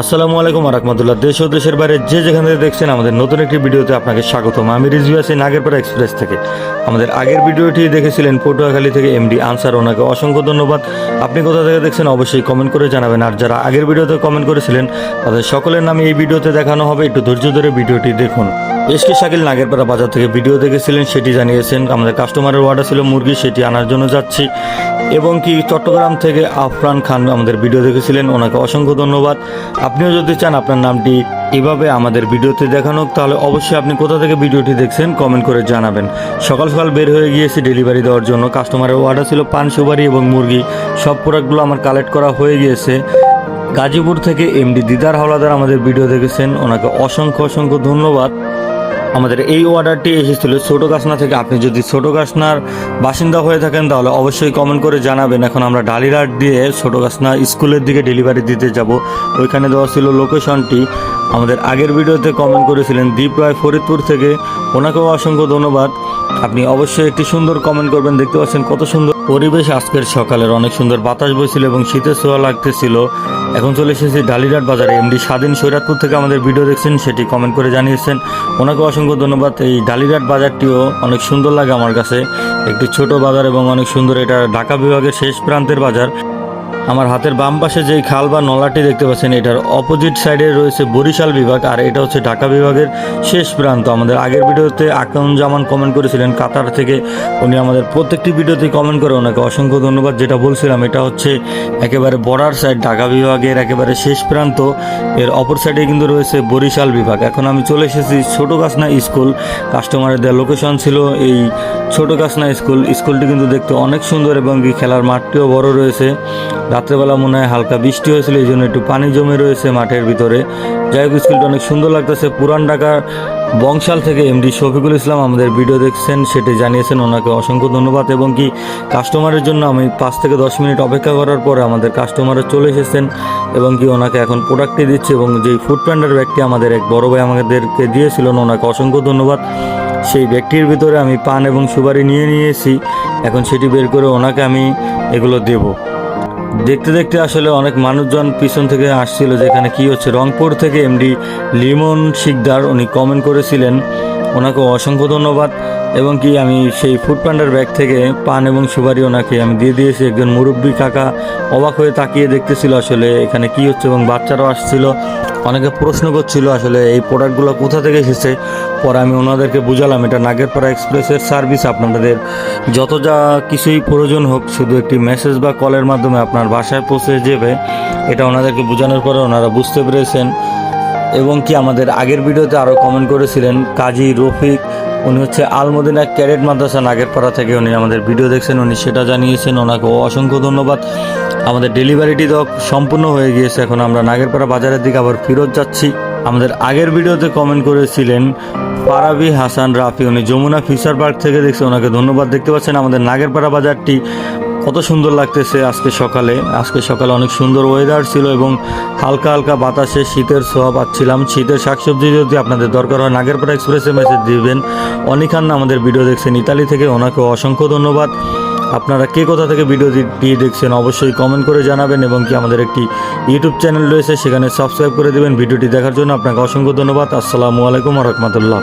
আসসালামু আলাইকুম রহমতুল্লাহ। দেশ ও দেশের বাইরে যে যেখান থেকে দেখছেন, আমাদের নতুন একটি ভিডিওতে আপনাকে স্বাগতম। আমি রিজু আছি নাগেরপাড়া এক্সপ্রেস থেকে। আমাদের আগের ভিডিওটি দেখেছিলেন পটুয়াখালী থেকে এমডি আনসার। ওনাকে অসংখ্য ধন্যবাদ। আপনি কোথা থেকে দেখছেন অবশ্যই কমেন্ট করে জানাবেন। আর যারা আগের ভিডিওতে কমেন্ট করেছিলেন, তাদের সকলের নামে এই ভিডিওতে দেখানো হবে। একটু ধৈর্য ধরে ভিডিওটি দেখুন। এসকে শাকিল নাগেরপাড়া বাজার থেকে ভিডিও দেখেছিলেন, সেটি জানিয়েছেন। আমাদের কাস্টমারের অর্ডার ছিল, মুরগি সেটি আনার জন্য যাচ্ছি। এবং কি চট্টগ্রাম থেকে আফরান খান আমাদের ভিডিও দেখেছিলেন, ওনাকে অসংখ্য ধন্যবাদ। আপনিও যদি চান আপনার নামটি এভাবে আমাদের ভিডিওতে দেখানো তাহলে অবশ্যই আপনি কোথা থেকে ভিডিওটি দেখছেন কমেন্ট করে জানাবেন। সকাল সকাল বের হয়ে গিয়েছি ডেলিভারি দেওয়ার জন্য। কাস্টমারের অর্ডার ছিল পান, সুপারি এবং মুরগি। সব প্রোডাক্টগুলো আমার কালেক্ট করা হয়ে গিয়েছে। গাজীপুর থেকে এমডি দিদার হাওলাদার আমাদের ভিডিও দেখেছেন, ওনাকে অসংখ্য অসংখ্য ধন্যবাদ। আমাদের এই অর্ডারটি এসেছিল ছোটো গাছনা থেকে। আপনি যদি ছোটো গাছনার বাসিন্দা হয়ে থাকেন, তাহলে অবশ্যই কমেন্ট করে জানাবেন। এখন আমরা ডালিরাট দিয়ে ছোটো গাছনা স্কুলের দিকে ডেলিভারি দিতে যাব। ওইখানে দেওয়া ছিল লোকেশনটি আমাদের আগের ভিডিওতে কমেন্ট করেছিলেন দীপ রায় ফরিদপুর থেকে। ওনাকেও অসংখ্য ধন্যবাদ। আপনি অবশ্যই একটি সুন্দর কমেন্ট করবেন। দেখতে পাচ্ছেন কত সুন্দর পরিবেশ আজকের সকালের অনেক সুন্দর বাতাস বইছিল এবং শীতের ছোঁয়া লাগতেছিল। এখন চলে এসেছি ডালিরাট বাজারে। এমডি স্বাধীন সৈরাতপুর থেকে আমাদের ভিডিও দেখছেন, সেটি কমেন্ট করে জানিয়েছেন। ওনাকে অসংখ্য ধন্যবাদ। এই ডালিরাট বাজারটিও অনেক সুন্দর লাগে আমার কাছে। একটি ছোট বাজার এবং অনেক সুন্দর এটা ঢাকা বিভাগের শেষ প্রান্তের বাজার। আমার হাতের বাম পাশে যেই খাল বা নলাটি দেখতে পাচ্ছেন, এটার অপোজিট সাইডে রয়েছে বরিশাল বিভাগ আর এটা হচ্ছে ঢাকা বিভাগের শেষ প্রান্ত। আমাদের আগের ভিডিওতে জামান কমেন্ট করেছিলেন, কাতার থেকে। উনি আমাদের প্রত্যেকটি ভিডিওতে কমেন্ট করে ওনাকে অসংখ্য ধন্যবাদ। যেটা বলছিলাম, এটা হচ্ছে একেবারে বর্ডার সাইড ঢাকা বিভাগের একেবারে শেষ প্রান্ত। এর অপর সাইডে কিন্তু রয়েছে বরিশাল বিভাগ। এখন আমি চলে এসেছি ছোটো গাছনা স্কুল। কাস্টমারের দেওয়া লোকেশন ছিল এই ছোটো গাছনা স্কুল। স্কুলটি কিন্তু দেখতে অনেক সুন্দর এবং খেলার মাঠটিও বড় রয়েছে। রাত্রেবেলা মনে হয় হালকা বৃষ্টি হয়েছিল, এই জন্য একটু পানি জমে রয়েছে মাঠের ভিতরে। যাই হোক, স্কুলটা অনেক সুন্দর লাগতেছে। পুরান ঢাকার বংশাল থেকে এমডি শফিকুল ইসলাম আমাদের ভিডিও দেখছেন, সেটি জানিয়েছেন। ওনাকে অসংখ্য ধন্যবাদ এবং কি কাস্টমারের জন্য আমি পাঁচ থেকে দশ মিনিট অপেক্ষা করার পরে আমাদের কাস্টমারও চলে এসেছেন এবং কি ওনাকে এখন প্রোডাক্টটি দিচ্ছে এবং যেই ফুড প্যান্ডার ব্যক্তি আমাদের এক বড় ভাই আমাদেরকে দিয়েছিলেন, ওনাকে অসংখ্য ধন্যবাদ। সেই ব্যক্তির ভিতরে আমি পান এবং সুপারি নিয়ে নিয়েছি। এখন সেটি বের করে ওনাকে আমি এগুলো দেবো। দেখতে দেখতে আসলে অনেক মানুষজন পিছন থেকে আসছিল, যেখানে কি হচ্ছে, রংপুর থেকে এমডি লিমন শিকদার, উনি কমেন্ট করেছিলেন। ওনাকে অসংখ্য ধন্যবাদ। এবং কি আমি সেই ফুড প্যান্ডার ব্যাগ থেকে পান এবং সুপারি ওনাকে আমি দিয়ে দিয়েছি। একজন মুরব্বী কাকা অবাক হয়ে তাকিয়ে দেখতেছিল আসলে এখানে কি হচ্ছে এবং বাচ্চারাও আসছিল। অনেকে প্রশ্ন করছিল আসলে এই প্রোডাক্টগুলো কোথা থেকে এসেছে? পরে আমি ওনাদেরকে বুঝালাম, এটা নাগেরপাড়া এক্সপ্রেসের সার্ভিস আপনাদের যত যা কিছুই প্রয়োজন হোক, শুধু একটি মেসেজ বা কলের মাধ্যমে আপনার বাসায় পৌঁছে যাবে, এটা ওনাদেরকে বোঝানোর পরে ওনারা বুঝতে পেরেছেন। এবং কি আমাদের আগের ভিডিওতে আরও কমেন্ট করেছিলেন, কাজী রফিক উনি হচ্ছে আলমদিনা ক্যারেট মাদ্রাসা নাগেরপাড়া থেকে উনি আমাদের ভিডিও দেখছেন, উনি সেটা জানিয়েছেন, ওনাকে অসংখ্য ধন্যবাদ। আমাদের ডেলিভারিটি তো সম্পূর্ণ হয়ে গিয়েছে, এখন আমরা নাগেরপাড়া বাজারের দিকে আবার ফেরত যাচ্ছি। আমাদের আগের ভিডিওতে কমেন্ট করেছিলেন পারাবি হাসান রাফি, উনি যমুনা ফিশার পার্ক থেকে দেখছে ওনাকে ধন্যবাদ দেখতে পাচ্ছেন। আমাদের নাগেরপাড়া বাজারটি কত সুন্দর লাগতেছে আজকে সকালে। আজকে সকালে অনেক সুন্দর ওয়েদার ছিল এবং হালকা হালকা বাতাসে শীতের ছোঁয়া পাচ্ছিলাম। শীতের শাকসবজি যদি আপনাদের দরকার হয়, নাগেরপাড়া এক্সপ্রেসে মেসেজ দিবেন। অনিখান আমাদের ভিডিও দেখছেন ইতালি থেকে ওনাকে অসংখ্য ধন্যবাদ। আপনারা কে কোথা থেকে ভিডিও দিয়ে দেখছেন অবশ্যই কমেন্ট করে জানাবেন এবং কি আমাদের একটি ইউটিউব চ্যানেল রয়েছে, সেখানে সাবস্ক্রাইব করে দেবেন। ভিডিওটি দেখার জন্য আপনাকে অসংখ্য ধন্যবাদ। আসসালামু আলাইকুম রহমতুল্লাহ।